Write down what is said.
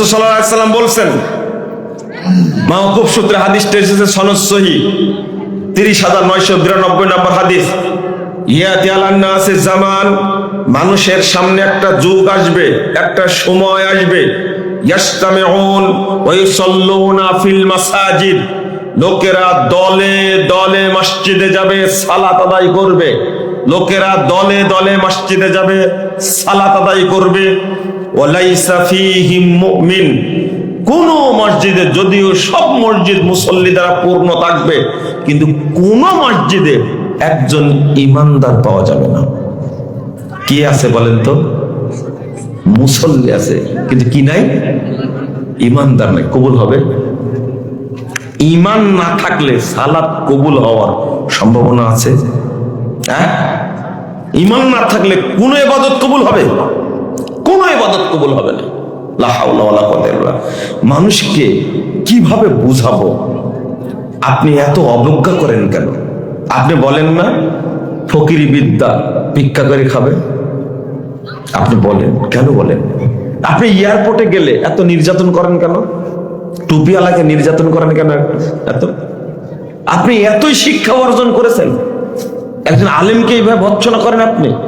রসুল সাল্লাম বলছেন মাহকুব সূত্রে হাদিসটা এসেছে, সনদ সহি, তিরিশ হাজার নয়শো বিরানব্বই নম্বর হাদিস। ইয়াতি আলান্না আছে জামান, মানুষের সামনে একটা যুগ আসবে, একটা সময় আসবে। লোকেরা দলে দলে মসজিদে যাবে, সালাত আদায় করবে। লোকেরা দলে দলে মসজিদে যাবে, সালাত আদায় করবে। কোন মসজিদে যদিও সব মসজিদ মুসল্লি দ্বারা পূর্ণ থাকবে, কিন্তু কোন মসজিদে একজন ইমানদার পাওয়া যাবে না। কি আছে বলেন তো? মুসল্লি আছে, কিন্তু কি নাই? ইমানদার নাই, কবুল হবে? ইমান না থাকলে সালাত কবুল হওয়ার সম্ভাবনা আছে। হ্যাঁ? ইমান না থাকলে কোন এবাদত কবুল হবে? কোন এবাদত কবুল হবে না। মানুষকে কীভাবে বুঝাবো? আপনি এত অবজ্ঞা করেন কেন? আপনি বলেন না, ফকিরি বিদ্যা ভিক্ষা করে খাবে? আপনি বলেন, কেন বলেন? আপনি এয়ারপোর্টে গেলে এত নির্যাতন করেন কেন? টুপিওয়ালাকে নির্যাতন করেন কেন এত? আপনি এতই শিক্ষা অর্জন করেছেন। একজন আলেমকে এইভাবে ভৎসনা করেন আপনি?